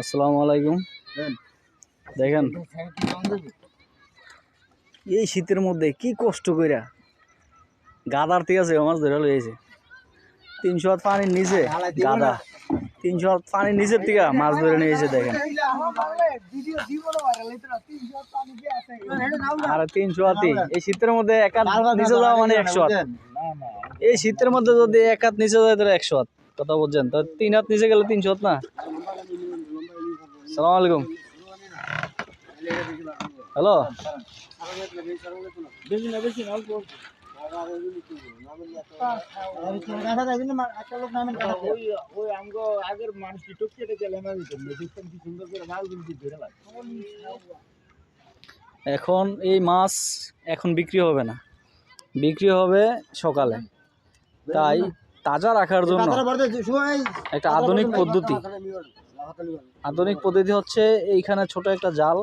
আসসালামু আলাইকুম। দেখেন। এই শীতের মধ্যে কি কষ্ট কইরা। গাদার থেকে আছে মাছ ধরে লইছে। তিনশো হাত পানির নিচে গাদা। তিনশো হাত পানির নিচের থেকে মাছ ধরে নিয়েছে দেখেন। আর তিনশো হাতি এই শীতের মধ্যে এক হাত নিচে যাওয়া মানে একশো হাত। এই শীতের মধ্যে যদি এক হাত নিচে যায় তাহলে একশো হাত। কথা বলছেন? তো তিন হাত নিচে গেলে তিনশো হাত না? সালাম আলাইকুম। হ্যালো? এখন এই মাছ এখন বিক্রি হবে না। বিক্রি হবে সকালে। তাই তাজা রাখার জন্য একটা আধুনিক পদ্ধতি। আধুনিক পদ্ধতি হচ্ছে এইখানে ছোট একটা জাল।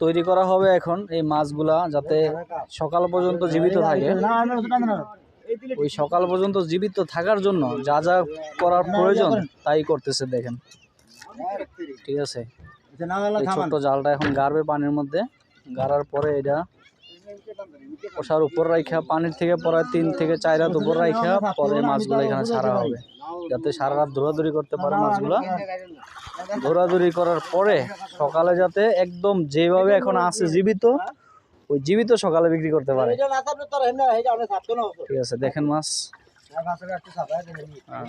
তৈরি করা হবে এখন এই মাছগুলা যাতে সকাল পর্যন্ত জীবিত থাকে। ওই সকাল পর্যন্ত জীবিত থাকার জন্য যা যা করার প্রয়োজন তাই করতেছে দেখেন। ঠিক আছে? ছোট্ট জালটা এখন গাড়বে পানির মধ্যে। গাড়ার পরে এটা ওষার উপর রাইখা পানির থেকে পরে তিন থেকে চার রাত উপর রাইখা পরে মাছগুলো এখানে ছাড়া হবে। যাতে সারা রাত দৌড়াদৌড়ি করতে পারে মাছগুলা। দৌড়াদৌড়ি করার পরে সকালে যাতে একদম যেভাবে এখন আছে জীবিত ওই জীবিত সকালে বিক্রি করতে পারে। ঠিক আছে দেখেন মাছ। হ্যাঁ,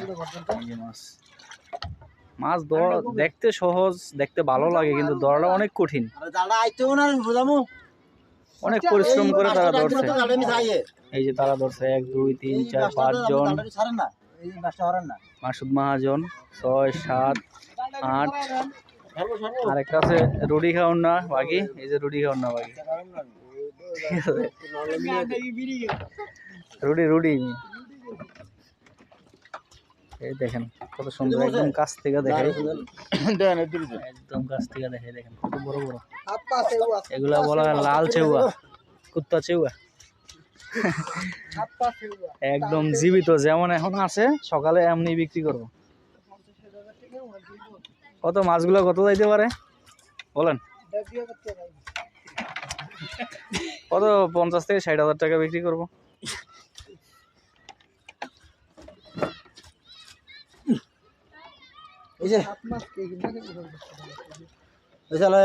মাছ দেখতে সহজ দেখতে ভালো লাগে কিন্তু ধরাটা অনেক কঠিন। অনেক পরিশ্রম করে তারা ধরছে। এই যে তারা ধরছে এক দুই তিন চার পাঁচ জন মাসুদ মাহাজন ছয় সাত আট। আর একটা আছে রুটি খাওয়ার না বাকি এই যে রুডি খাওয়ার না বাকি ঠিক আছে? রুটি রুটি এই দেখেন কত সুন্দর একদম কাছ থেকে দেখে একদম কাছ থেকে দেখে দেখেন কত বড় বড়। এগুলা বলা লাল চেউয়া কুত্তা চেউয়া। একদম জীবিত যেমন এখন আছে সকালে এমনি বিক্রি করব। কত মাছগুলো কত যাইতে পারে? বলেন। কত পঞ্চাশ থেকে ষাট হাজার টাকা বিক্রি করব।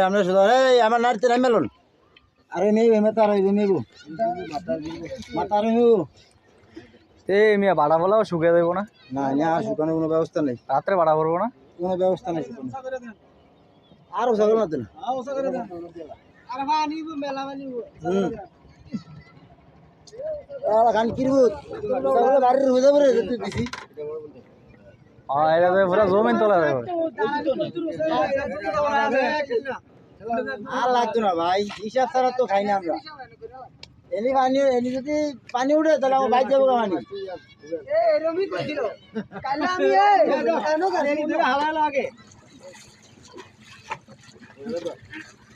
আমরা শুধু এই আমার নাড়তে নাম মেলুন আরে নেই মেতা আর নেব। মাতা আর নেব। এই মিয়া বাড়া বলাও শুকিয়ে দেবো না? না না শুকানোর কোনো ব্যবস্থা নেই। রাত্রে বাড়া ভরবো না? কোনো ব্যবস্থা নেই শুকানো আর ওসা করে না আলা খান কিরবু বাড়ির হয়ে যাবে রে তুই বেশি। হ্যাঁ এটা তো পুরো জমিন তোলা যাবে আর লাগতো না ভাই হিসাব ছাড়া তো খাই না আমরা। এনি পানি এনি যদি পানি উঠে তাহলে আমার বাইক যাব পানি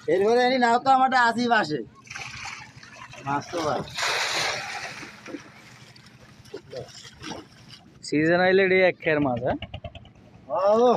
এরপরে এনি নাও তো আমারটা আসি পাশে। মাছ তো ভাই সিজন আইলে এটি এক খের মাছ হ্যাঁ ও